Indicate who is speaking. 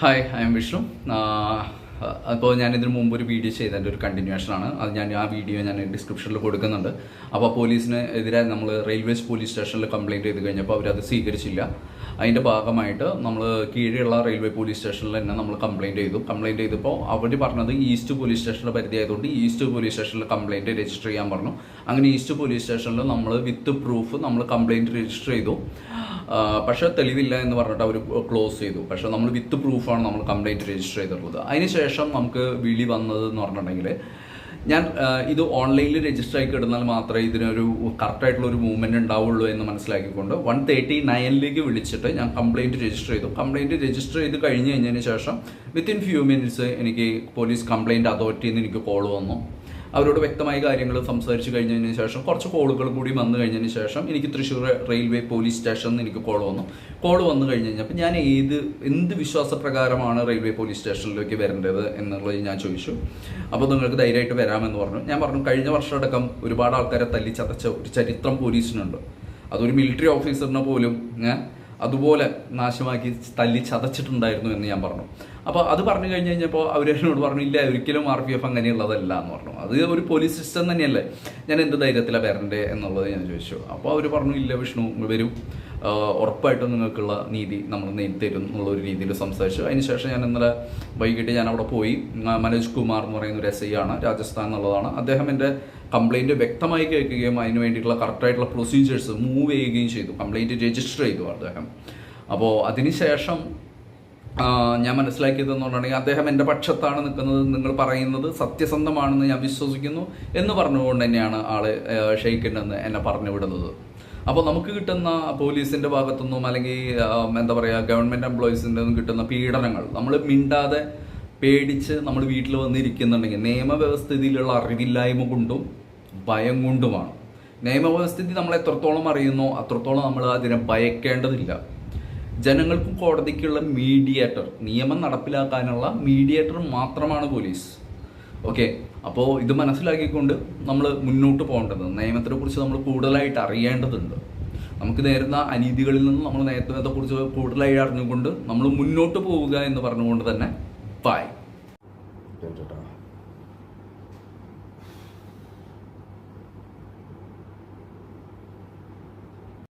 Speaker 1: Hi I M Vishnu അപ്പോൾ ഞാൻ ഇതിന് മുമ്പ് ഒരു വീഡിയോ ചെയ്തതിന്റെ ഒരു കണ്ടിന്യൂഷൻ ആണ്. അത് ഞാൻ ആ വീഡിയോ ഞാൻ ഡിസ്ക്രിപ്ഷനിൽ കൊടുക്കുന്നുണ്ട്. അപ്പോൾ പോലീസിന് എതിരെ നമ്മൾ റെയിൽവേസ് പോലീസ് സ്റ്റേഷനിൽ കംപ്ലയിന്റ് ചെയ്ത് കഴിഞ്ഞപ്പോൾ അവരത് സ്വീകരിച്ചില്ല. അതിന്റെ ഭാഗമായിട്ട് നമ്മൾ കീഴെയുള്ള റെയിൽവേ പോലീസ് സ്റ്റേഷനിൽ തന്നെ നമ്മൾ കംപ്ലയിന്റ് ചെയ്തു. കംപ്ലയിന്റ് ചെയ്തപ്പോൾ അവർ പറഞ്ഞത് ഈസ്റ്റ് പോലീസ് സ്റ്റേഷനിൽ പരിധി ആയതുകൊണ്ട് ഈസ്റ്റ് പോലീസ് സ്റ്റേഷനിൽ കംപ്ലയിന്റ് രജിസ്റ്റർ ചെയ്യാൻ പറഞ്ഞു. അങ്ങനെ ഈസ്റ്റ് പോലീസ് സ്റ്റേഷനിൽ നമ്മൾ വിത്ത് പ്രൂഫ് നമ്മൾ കംപ്ലയിന്റ് രജിസ്റ്റർ ചെയ്തു. പക്ഷേ തെളിവില്ല എന്ന് പറഞ്ഞിട്ട് അവർ ക്ലോസ് ചെയ്തു. പക്ഷേ നമ്മൾ വിത്ത് പ്രൂഫാണ് നമ്മൾ കംപ്ലയിന്റ് രജിസ്റ്റർ ചെയ്തിട്ടുള്ളത്. അതിനുശേഷം നമുക്ക് വിളി വന്നത് എന്ന് പറഞ്ഞിട്ടുണ്ടെങ്കിൽ ഞാൻ ഇത് ഓൺലൈനിൽ രജിസ്റ്റർ ആയി കിടന്നാൽ മാത്രമേ ഇതിനൊരു കറക്റ്റായിട്ടുള്ള ഒരു മൂവ്മെന്റ് ഉണ്ടാവുള്ളൂ എന്ന് മനസ്സിലാക്കിക്കൊണ്ട് വൺ തേർട്ടി നയനിലേക്ക് വിളിച്ചിട്ട് ഞാൻ കംപ്ലയിന്റ് രജിസ്റ്റർ ചെയ്തു. കംപ്ലയിന്റ് രജിസ്റ്റർ ചെയ്ത് കഴിഞ്ഞ് കഴിഞ്ഞതിന് ശേഷം വിത്തിൻ ഫ്യൂ മിനിറ്റ്സ് എനിക്ക് പോലീസ് കംപ്ലയിന്റ് അതോറിറ്റിയിൽ നിന്ന് എനിക്ക് കോൾ വന്നു. അവരോട് വ്യക്തമായ കാര്യങ്ങൾ സംസാരിച്ച് കഴിഞ്ഞതിന് ശേഷം കുറച്ച് കോളുകൾ കൂടി വന്നു കഴിഞ്ഞതിന് ശേഷം എനിക്ക് തൃശ്ശൂർ റെയിൽവേ പോലീസ് സ്റ്റേഷനിൽ എനിക്ക് കോൾ വന്നു. കോൾ വന്നു കഴിഞ്ഞ് കഴിഞ്ഞപ്പോൾ ഞാൻ ഏത് എന്ത് വിശ്വാസപ്രകാരമാണ് റെയിൽവേ പോലീസ് സ്റ്റേഷനിലേക്ക് വരേണ്ടത് എന്നുള്ളത് ഞാൻ ചോദിച്ചു. അപ്പോൾ നിങ്ങൾക്ക് ധൈര്യമായിട്ട് വരാമെന്ന് പറഞ്ഞു. ഞാൻ പറഞ്ഞു കഴിഞ്ഞ വർഷം അടക്കം ഒരുപാട് ആൾക്കാരെ തല്ലി ചതച്ച ഒരു ചരിത്രം പോലീസിനുണ്ട്. അതൊരു മിലിറ്ററി ഓഫീസറിനെ പോലും ഞാൻ അതുപോലെ നാശമാക്കി തല്ലി ചതച്ചിട്ടുണ്ടായിരുന്നു എന്ന് ഞാൻ പറഞ്ഞു. അപ്പോൾ അത് പറഞ്ഞു കഴിഞ്ഞ് കഴിഞ്ഞപ്പോൾ അവർ എന്നോട് പറഞ്ഞു ഇല്ല ഒരിക്കലും ആർ പി എഫ് അങ്ങനെയുള്ളതല്ല എന്ന് പറഞ്ഞു. അത് ഒരു പോലീസ് സിസ്റ്റം തന്നെയല്ലേ. ഞാൻ എന്ത് ധൈര്യത്തിലാണ് വരണ്ടേ എന്നുള്ളത് ഞാൻ ചോദിച്ചു. അപ്പോൾ അവർ പറഞ്ഞു ഇല്ല വിഷ്ണു വരും. ഉറപ്പായിട്ടും നിങ്ങൾക്കുള്ള നീതി നമ്മൾ നേരിത്തരും തരും എന്നുള്ള ഒരു രീതിയിൽ സംസാരിച്ചു. അതിനുശേഷം ഞാൻ ഇന്നലെ വൈകിട്ട് ഞാൻ അവിടെ പോയി. മനോജ് കുമാർ എന്ന് പറയുന്ന ഒരു എസ് ഐ ആണ് രാജസ്ഥാൻ എന്നുള്ളതാണ്. അദ്ദേഹം എന്റെ കംപ്ലൈന്റ് വ്യക്തമായി കേൾക്കുകയും അതിന് വേണ്ടിയിട്ടുള്ള കറക്റ്റായിട്ടുള്ള പ്രൊസീജിയേഴ്സ് മൂവ് ചെയ്യുകയും ചെയ്തു. കംപ്ലൈന്റ് രജിസ്റ്റർ ചെയ്തു അദ്ദേഹം. അപ്പോൾ അതിനുശേഷം ഞാൻ മനസ്സിലാക്കിയത് പറഞ്ഞിട്ടുണ്ടെങ്കിൽ അദ്ദേഹം എന്റെ പക്ഷത്താണ് നിൽക്കുന്നത് നിങ്ങൾ പറയുന്നത് സത്യസന്ധമാണെന്ന് ഞാൻ വിശ്വസിക്കുന്നു എന്ന് പറഞ്ഞുകൊണ്ട് തന്നെയാണ് ആൾ ഷെയ്ഖിനെന്ന് എന്നെ പറഞ്ഞു വിടുന്നത്. അപ്പോൾ നമുക്ക് കിട്ടുന്ന പോലീസിന്റെ ഭാഗത്തുനിന്നും അല്ലെങ്കിൽ എന്താ പറയുക ഗവൺമെന്റ് എംപ്ലോയീസിന്റെ നിന്നും കിട്ടുന്ന പീഡനങ്ങൾ നമ്മൾ മിണ്ടാതെ പേടിച്ച് നമ്മൾ വീട്ടിൽ വന്നിരിക്കുന്നുണ്ടെങ്കിൽ നിയമവ്യവസ്ഥിതിയിലുള്ള അറിവില്ലായ്മ കൊണ്ടും ഭയം കൊണ്ടുമാണ്. നിയമവ്യവസ്ഥിതി നമ്മൾ എത്രത്തോളം അറിയുന്നോ അത്രത്തോളം നമ്മൾ അതിനെ ഭയക്കേണ്ടതില്ല. ജനങ്ങൾക്കും കോടതിക്കുള്ള മീഡിയേറ്റർ നിയമം നടപ്പിലാക്കാനുള്ള മീഡിയേറ്റർ മാത്രമാണ് പോലീസ്. ഓക്കെ അപ്പോൾ ഇത് മനസ്സിലാക്കിക്കൊണ്ട് നമ്മൾ മുന്നോട്ട് പോകേണ്ടത് നിയമത്തിനെ കുറിച്ച് നമ്മൾ കൂടുതലായിട്ട് അറിയേണ്ടതുണ്ട്. നമുക്ക് നേരുന്ന അനീതികളിൽ നിന്ന് നമ്മൾ നിയമത്തെ കുറിച്ച് കൂടുതലായി അറിഞ്ഞുകൊണ്ട് നമ്മൾ മുന്നോട്ട് പോവുക എന്ന് പറഞ്ഞുകൊണ്ട് തന്നെ ബൈ